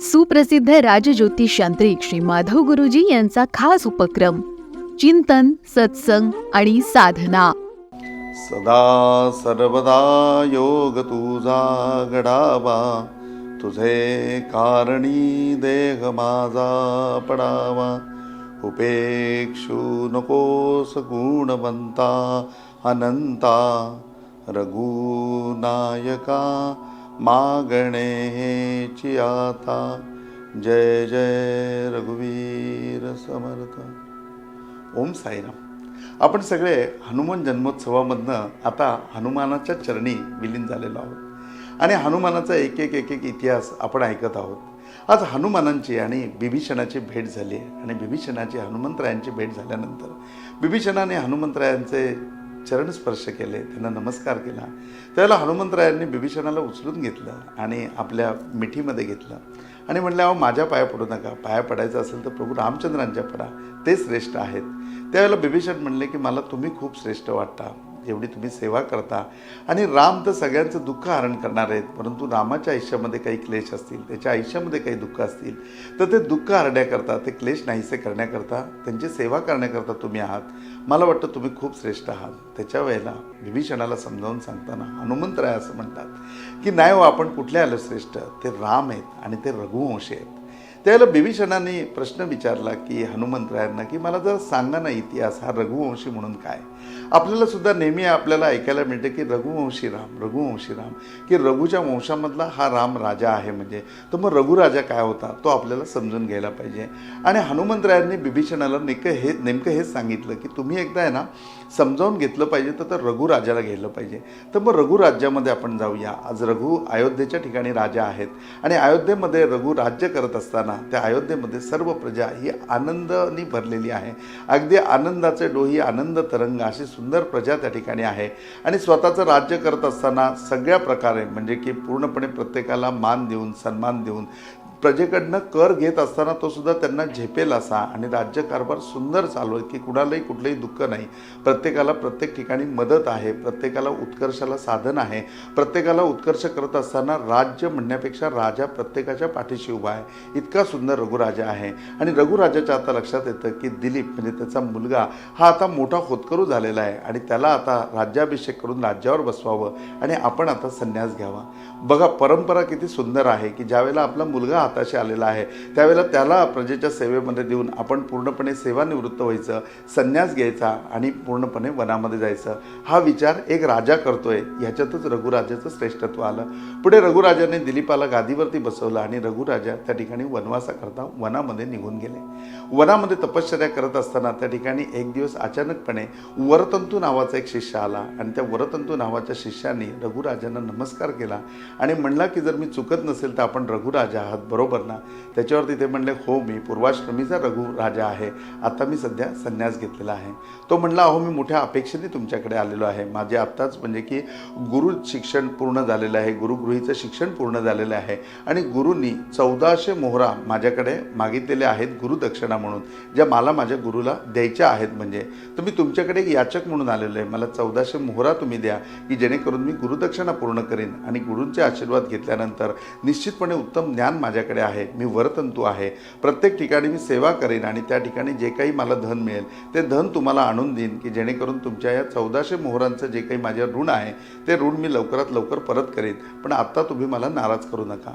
सुप्रसिद्ध राजज्योतिष यांत्रिक श्री माधव गुरुजी यांचा खास उपक्रम चिंतन सत्संग आणि साधना. सदा सर्वदा योग तुझा घडावा तुझे कारणी देह माझा पडावा. उपेक्षू नकोस गुणवंता अनंता रघुनायका मागणे आता. जय जय रघुवीर समर्थ. ओम साईराम. आपण सगळे हनुमान जन्मोत्सवामधनं आता हनुमानाच्या चरणी विलीन झालेलो आहोत. आणि हनुमानाचा एक एक एक एक इतिहास आपण ऐकत आहोत. आज हनुमानांची आणि बिभीषणाची भेट झाली आहे. आणि बिभीषणाची हनुमंतरायांची भेट झाल्यानंतर बिभीषणाने हनुमंतरायांचे चरण स्पर्श केले त्यांना नमस्कार केला. त्यावेळेला हनुमंतरायांनी बिभीषणाला उचलून घेतलं आणि आपल्या मिठीमध्ये घेतलं. आणि म्हटलं अहो माझ्या पाया पडू नका. पाया पडायचं असेल तर प्रभू रामचंद्रांच्या पडा. ते श्रेष्ठ आहेत. त्यावेळेला बिभीषण म्हणले की मला तुम्ही खूप श्रेष्ठ वाटता. जेवढी तुम्ही सेवा करता. आणि राम तर सगळ्यांचं दुःख हरण करणार आहेत परंतु रामाच्या आयुष्यामध्ये काही क्लेश असतील त्याच्या आयुष्यामध्ये काही दुःख असतील तर ते दुःख हरण्याकरता ते क्लेश नाहीसे करण्याकरता त्यांची सेवा करण्याकरता तुम्ही आहात. मला वाटतं तुम्ही खूप श्रेष्ठ आहात. त्याच्या वेळेला विभीषणाला समजावून सांगताना हनुमंतराय असं म्हणतात की नाही हो आपण कुठले आलो श्रेष्ठ? ते राम आहेत आणि ते रघुवंशी आहेत. त्यावेळेला बिभीषणाने प्रश्न विचारला की हनुमंतरायांना की मला जर सांगा ना इतिहास हा रघुवंशी म्हणून काय? आपल्याला सुद्धा नेहमी आपल्याला ऐकायला मिळते की रघुवंशी राम रघुवंशी राम. की रघुच्या वंशामधला हा राम राजा आहे म्हणजे तर मग रघुराजा काय होता तो आपल्याला समजून घ्यायला पाहिजे. आणि हनुमंतरायांनी बिभीषणाला नेमकं हे नेमकं हेच सांगितलं की तुम्ही एकदा आहे ना समजावून घेतलं पाहिजे तर तर रघुराजाला घ्यायला पाहिजे. तर मग रघुराज्यामध्ये आपण जाऊया. आज रघु अयोध्येच्या ठिकाणी राजा आहेत. आणि अयोध्येमध्ये रघु राज्य करत असताना त्या अयोध्येमध्ये सर्व प्रजा ही आनंदाने भरलेली आहे. अगदी आनंदाचे डोही आनंद तरंग अशी सुंदर प्रजा त्या ठिकाणी आहे. आणि स्वतःचं राज्य करत असताना सगळ्या प्रकारे म्हणजे की पूर्णपणे प्रत्येकाला मान देऊन सन्मान देऊन प्रजेकडनं कर घेत असताना तो सुद्धा त्यांना झेपेल असा. आणि राज्यकारभार सुंदर चालू आहे की कुणालाही कुठलंही दुःख नाही. प्रत्येकाला प्रत्येक ठिकाणी मदत आहे प्रत्येकाला उत्कर्षाला साधन आहे. प्रत्येकाला उत्कर्ष करत असताना राज्य म्हणण्यापेक्षा राजा प्रत्येकाच्या पाठीशी उभा आहे. इतका सुंदर रघुराजा आहे. आणि रघुराजाच्या आता लक्षात येतं की दिलीप म्हणजे त्याचा मुलगा हा आता मोठा होतकरू झालेला आहे. आणि त्याला आता राज्याभिषेक करून राज्यावर बसवावं आणि आपण आता संन्यास घ्यावा. बघा परंपरा किती सुंदर आहे की ज्यावेळेला आपला मुलगा हाताशी आलेला आहे त्यावेळेला त्याला प्रजेच्या सेवेमध्ये देऊन आपण पूर्णपणे सेवानिवृत्त व्हायचं संन्यास घ्यायचा आणि पूर्णपणे वनामध्ये जायचं. हा विचार एक राजा करतोय. ह्याच्यातच रघुराजाचं श्रेष्ठत्व आलं. पुढे रघुराजाने दिलीपाला गादीवरती बसवलं आणि रघुराजा त्या ठिकाणी वनवासाकरता वनामध्ये निघून गेले. वनामध्ये तपश्चर्या करत असताना त्या ठिकाणी एक दिवस अचानकपणे वरतंतू नावाचा एक शिष्य आला आणि त्या वरतंतू नावाच्या शिष्याने रघुराजांना नमस्कार केला आणि म्हणला की जर मी चुकत नसेल तर आपण रघुराजा आहात बरोबर ना? त्याच्यावरती ते म्हणले हो मी पूर्वाश्रमीचा रघु राजा आहे. आता मी सध्या संन्यास घेतलेला आहे. तो म्हणला अहो मी मोठ्या अपेक्षेने तुमच्याकडे आलेलो आहे. माझे आत्ताच म्हणजे की गुरु शिक्षण पूर्ण झालेलं आहे गुरुगृहीचं शिक्षण पूर्ण झालेलं आहे आणि गुरुंनी चौदाशे मोहर माझ्याकडे मागितलेले आहेत गुरुदक्षिणा म्हणून ज्या मला माझ्या गुरुला द्यायच्या आहेत म्हणजे. तर मी तुमच्याकडे एक याचक म्हणून आलेलो आहे. मला चौदाशे मोहरा तुम्ही द्या की जेणेकरून मी गुरुदक्षिणा पूर्ण करीन आणि गुरूंचे आशीर्वाद घेतल्यानंतर निश्चितपणे उत्तम ज्ञान माझ्याकडे आहे. मी वरतंतू आहे. प्रत्येक ठिकाणी मी सेवा करेन आणि त्या ठिकाणी जे काही मला धन मिळेल ते धन तुम्हाला आणून देईन की जेणेकरून तुमच्या या चौदाशे मोहरांचं जे काही माझ्या ऋण आहे ते ऋण मी लवकरात लवकर परत करेन. पण आत्ता तुम्ही मला नाराज करू नका.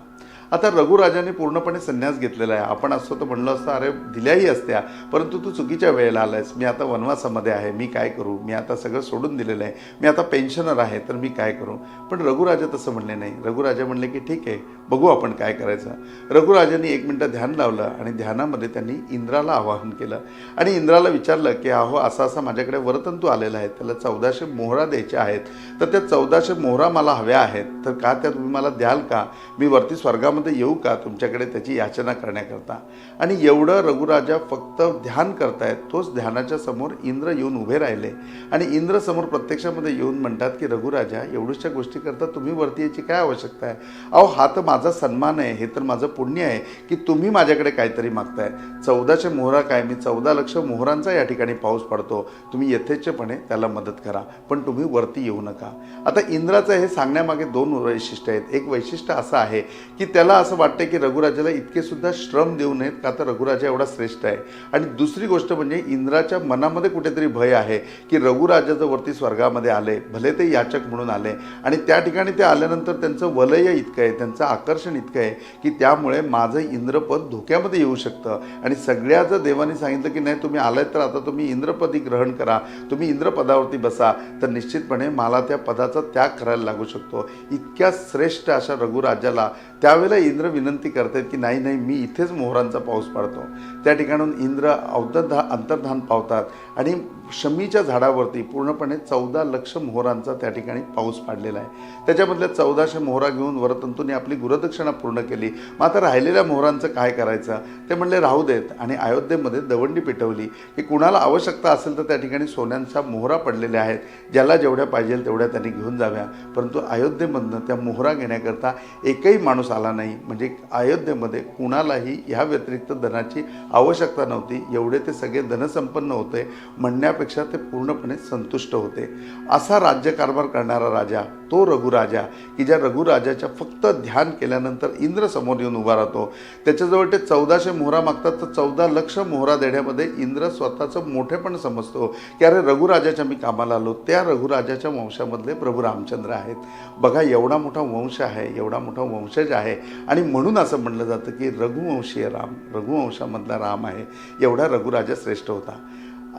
आता रघुराजाने पूर्णपणे संन्यास घेतलेला आहे. आपण असतो तर म्हणलं असतं अरे दिल्याही असत्या. परंतु तू चुकीच्या वेळेला आलायस. मी आता वनवासामध्ये आहे. मी काय करू? मी आता सगळं सोडून दिलेलं आहे. मी आता पेन्शनर आहे तर मी काय करू? पण रघुराजा तसं म्हणले नाही. रघुराजा म्हणले की ठीक आहे बघू आपण काय करायचं. रघुराजांनी एक मिनटं ध्यान लावलं आणि ध्यानामध्ये त्यांनी इंद्राला आवाहन केलं. आणि इंद्राला विचारलं की अहो असा असा माझ्याकडे वरतंतू आलेला आहे. त्याला चौदाशे मोहरा द्यायच्या आहेत. तर त्या चौदाशे मोहरा मला हव्या आहेत. तर का त्या तुम्ही मला द्याल का? मी वरती स्वर्गामध्ये येऊ का तुमच्याकडे त्याची याचना करण्याकरता? आणि एवढं रघुराजा फक्त ध्यान करतायत तोच ध्यानाच्या समोर इंद्र येऊन उभे राहिले. आणि इंद्र समोर प्रत्यक्षामध्ये येऊन म्हणतात की रघुराजा एवढ्याशा गोष्टी करता तुम्ही वरती याची काय आवश्यकता आहे? अहो हा तर माझा सन्मान आहे हे तर माझं पुण्य आहे की तुम्ही माझ्याकडे काहीतरी मागताय. चौदाशे मोहरा काय? मी चौदा लक्ष मोहरांचा या ठिकाणी पाऊस पडतो. तुम्ही यथेच्छपणे त्याला मदत करा पण तुम्ही वरती येऊ नका. आता इंद्राचं हे सांगण्यामागे दोन वैशिष्ट्य आहेत. एक वैशिष्ट्य असं आहे की त्या त्याला असं वाटतं की रघुराजाला इतके सुद्धा श्रम देऊ नयेत का? तर रघुराजा एवढा श्रेष्ठ आहे. आणि दुसरी गोष्ट म्हणजे इंद्राच्या मनामध्ये कुठेतरी भय आहे की रघुराजाचं वरती स्वर्गामध्ये आले भले ते याचक म्हणून आले. आणि त्या ठिकाणी ते आल्यानंतर त्यांचं वलय इतकं आहे त्यांचं आकर्षण इतकं आहे की त्यामुळे माझं इंद्रपद धोक्यामध्ये येऊ शकतं. आणि सगळ्या जर देवाने सांगितलं की नाही तुम्ही आलात तर आता तुम्ही इंद्रपदी ग्रहण करा तुम्ही इंद्रपदावरती बसा. तर निश्चितपणे मला त्या पदाचा त्याग करायला लागू शकतो. इतक्या श्रेष्ठ अशा रघुराजाला त्यावेळेला इंद्र विनंती करतात की नाही नाही मी इथेच मोहरांचा पाऊस पाडतो. त्या ठिकाणून इंद्र अवतधा अंतर्धान पावतात आणि शमीच्या झाडावरती पूर्णपणे चौदा लक्ष मोहरांचा त्या ठिकाणी पाऊस पाडलेला आहे. त्याच्यामधल्या चौदाशे मोहरा घेऊन वरतंतूने आपली गुरुदक्षिणा पूर्ण केली. मग आता राहिलेल्या मोहरांचं काय करायचं? ते म्हणले राहू देत. आणि अयोध्येमध्ये दवंडी पेटवली. की कुणाला आवश्यकता असेल तर त्या ठिकाणी सोन्यांच्या मोहरा पडलेल्या आहेत. ज्याला जेवढ्या पाहिजे तेवढ्या त्यांनी घेऊन जाव्या. परंतु अयोध्येमधनं त्या मोहरा घेण्याकरता एकही माणूस आला नाही. म्हणजे अयोध्येमध्ये कुणालाही ह्या व्यतिरिक्त धनाची आवश्यकता नव्हती. एवढे ते सगळे धनसंपन्न होते. म्हणण्यापेक्षा ते पूर्णपणे संतुष्ट होते. असा राज्यकारभार करणारा राजा तो रघुराजा की ज्या रघुराजाच्या फक्त ध्यान केल्यानंतर इंद्र समोर येऊन उभा राहतो. त्याच्याजवळ ते चौदाशे मोहरा मागतात तर चौदा लक्ष मोहरा देण्यामध्ये इंद्र स्वतःचं मोठेपण समजतो की अरे रघुराजाच्या मी कामाला आलो. त्या रघुराजाच्या वंशामधले प्रभू रामचंद्र आहेत. बघा एवढा मोठा वंश आहे एवढा मोठा वंशज आहे. आणि म्हणून असं म्हणलं जातं की रघुवंशीय राम रघुवंशामधला राम आहे एवढा रघुराजा श्रेष्ठ होता.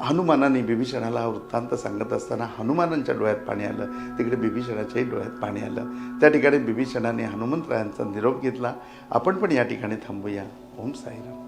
हनुमानाने बिभीषणाला हा वृत्तांत सांगत असताना हनुमानांच्या डोळ्यात पाणी आलं. तिकडे बिभीषणाच्याही डोळ्यात पाणी आलं. त्या ठिकाणी बिभीषणाने हनुमंतरायांचा निरोप घेतला. आपण पण या ठिकाणी थांबूया. ओम साईराम.